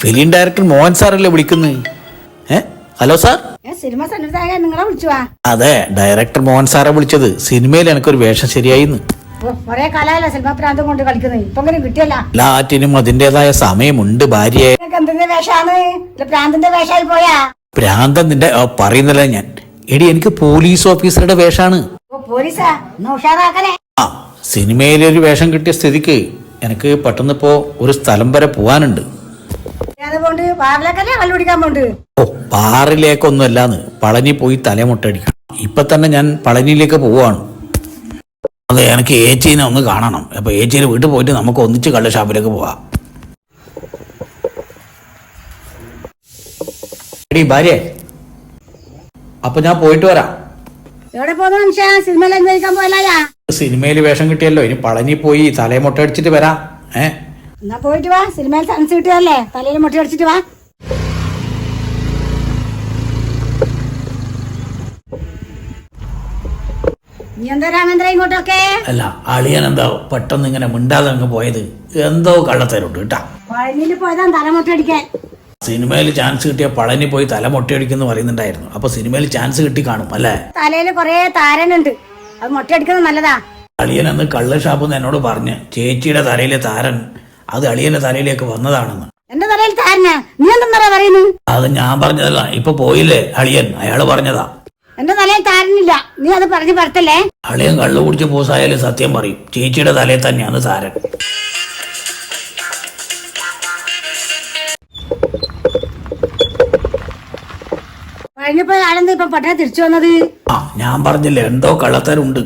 Film director Mohan സാറല്ലേ വിളിക്കുന്നത് ഏ? Hello sir? സിനിമ സംവിധായകൻ നിങ്ങളെ വിളിച്ചു അതെ ഡയറക്ടർ മോഹൻ സാറെ വിളിച്ചത്. സിനിമയിൽ എനിക്കൊരു വേഷം ശരിയായിന്ന്. ലാറ്റിനും അതിന്റേതായ കാലമല്ല സിനിമ പ്രാന്തം കൊണ്ട് കളിക്കുന്നത് ഇപ്പൊ ഇങ്ങനെ കിട്ടിയല്ല. എല്ലാറ്റിനും അതിന്റെതായ സമയമുണ്ട് നിനക്ക് എന്തിന്റെ വേഷാണ്? ഇല്ല പ്രാന്തിന്റെ വേഷമായി പോയാ? ഭ്രാന്തൻ നിന്റെ പറയുന്നില്ല ഞാൻ. എടി എനിക്ക് പോലീസ് ഓഫീസറുടെ വേഷാണ്. പോലീസാ? ഉഷാറാക്കണേ. ആ ഒരു വേഷം കിട്ടിയ സ്ഥിതിക്ക് എനിക്ക് പെട്ടെന്ന് ഇപ്പോ ഒരു സ്ഥലം വരെ പോവാനുണ്ട്. കള്ളു പിടിക്കാൻ പോണ്ട്? ഓ ബാറിലേക്കൊന്നും അല്ലാന്ന് പളനി പോയി തലമുട്ടടിക്കണം. ഇപ്പൊ തന്നെ ഞാൻ പളനിയിലേക്ക് പോവാണ്. അതെ എനിക്ക് ഏച്ചീനെ ഒന്ന് കാണണം. അപ്പൊ ഏച്ചീനെ വീട്ടിൽ പോയിട്ട് നമുക്ക് ഒന്നിച്ച് കള്ള് ഷാപ്പിലേക്ക് പോവാം. എടി ഭാര്യ. അപ്പൊ ഞാൻ പോയിട്ട് വരാം. എവിടെ സിനിമയിൽ വേഷം കിട്ടിയല്ലോ. ഇനി പളനി പോയി തലമുട്ട അടിച്ചിട്ട് വരാം. ഏ? എന്നാ പോയിട്ട് വാ സിനിമയിൽ സെൻസ് കിട്ടിയതല്ലേ? തലയിൽ മുട്ടി അടിച്ചിട്ട് വാ. നീ എന്താ രാമേന്ദ്ര ഇങ്ങോട്ടൊക്കെ? അല്ല അളിയൻ എന്താ പെട്ടെന്ന് ഇങ്ങനെ മിണ്ടാതെ അങ്ങ് പോയത്. എന്തോ കള്ളത്തരുണ്ട് കേട്ടാ. പഴനിയിൽ പോയതാ തലമുട്ട അടിക്കാൻ. സിനിമയിൽ ചാൻസ് കിട്ടിയ പളനി പോയി തല മൊട്ടയടിക്കുന്നു പറയുന്നുണ്ടായിരുന്നു. അപ്പൊ സിനിമയിൽ ചാൻസ് കിട്ടി കാണും അല്ലേ? തലയിൽ കൊറേ താരനുണ്ട്. അത് മൊട്ടയടിക്കുന്നത് നല്ലതാ. അളിയൻ അന്ന് കള്ള് ഷാപ്പ് എന്നോട് പറഞ്ഞ് ചേച്ചിയുടെ തലയിലെ താരൻ അത് അളിയന്റെ തലയിലേക്ക് വന്നതാണെന്ന്. എന്റെ തലയിൽ താരനാ? നീ എന്തെന്നാ പറയുന്നു അത് ഞാൻ പറഞ്ഞതല്ല ഇപ്പൊ പോയില്ലേ അളിയൻ? അയാൾ പറഞ്ഞതാ. എന്റെ തലയിൽ താരനില്ല. നീ അത് പറഞ്ഞു പറത്തല്ലേ അളിയൻ കള്ളു കുടിച്ച് പൂസായാലും സത്യം പറയും. ചേച്ചിയുടെ തലയിൽ തന്നെയാണ് താരൻ. കഴിഞ്ഞപ്പോ ആളെന്താ ഇപ്പൊ പട്ടണ തിരിച്ചു വന്നത്? ആ ഞാൻ പറഞ്ഞില്ലേ എന്തോ കള്ളത്തരുണ്ട്.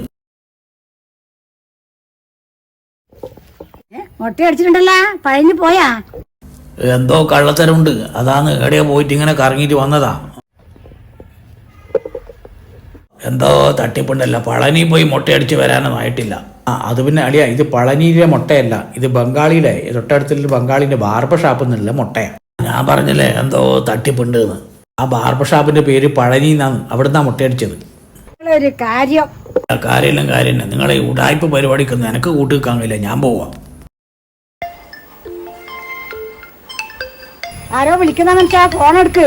മുട്ട അടിച്ചിട്ടുണ്ടല്ല പഴനി പോയാ. എന്തോ കള്ളത്തരമുണ്ട്. അതാണ് എവിടെയോ പോയിട്ട് ഇങ്ങനെ കറങ്ങിട്ട് വന്നതാ. എന്തോ തട്ടിപ്പുണ്ടല്ല. പളനി പോയി മുട്ടയടിച്ച് വരാനൊന്നും ആയിട്ടില്ല. ആ അത് പിന്നെ അടിയാ. ഇത് പളനിയിലെ മുട്ടയല്ല. ഇത് ബംഗാളിയിലെ തൊട്ടടുത്തുള്ള ബംഗാളിന്റെ ബാർബർ ഷാപ്പിൽ നിന്നുള്ള മുട്ടയാണ് ഞാൻ പറഞ്ഞല്ലേ എന്തോ തട്ടിപ്പുണ്ട് എന്ന് ആ ബാർബർ ഷാപ്പിന്റെ പേര് പളനി എന്നാണ് അവിടുന്ന് മുട്ടയടിച്ചത്. ഒരു കാര്യം. കാര്യമില്ല കാര്യമില്ല. നിങ്ങളെ ഉടായ്പ പരിപാടിക്കൊന്നും എനിക്ക് കൂട്ടുവെക്കാൻ കഴിയില്ല. ഞാൻ പോവാം. ആരോ വിളിക്കുന്ന ഫോൺ എടുക്ക്.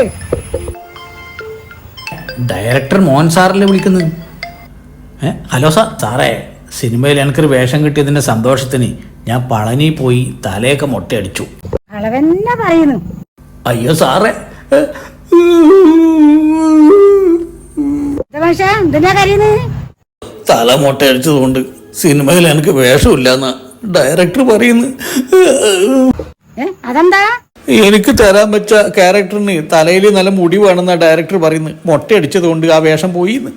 ഡയറക്ടർ മോഹൻ സാറല്ലേ വിളിക്കുന്നത്? ഏ ഹലോ സാർ സാറേ സിനിമയിൽ എനിക്കൊരു വേഷം കിട്ടിയതിന്റെ സന്തോഷത്തിന് ഞാൻ പളനി പോയി തലയൊക്കെ മൊട്ടയടിച്ചു. അളവെന്നെ പറയുന്നു? അയ്യോ സാറേ തല മൊട്ടയടിച്ചതുകൊണ്ട് സിനിമയിൽ എനിക്ക് വേഷമില്ലെന്ന ഡയറക്ടർ പറയുന്നു. അതെന്താ? എനിക്ക് തരാൻ വെച്ച ക്യാരക്ടറിന് തലയിൽ നല്ല മുടി വേണമെന്ന ഡയറക്ടർ പറയുന്നു മൊട്ടയടിച്ചതുകൊണ്ട് ആ വേഷം പോയിന്ന്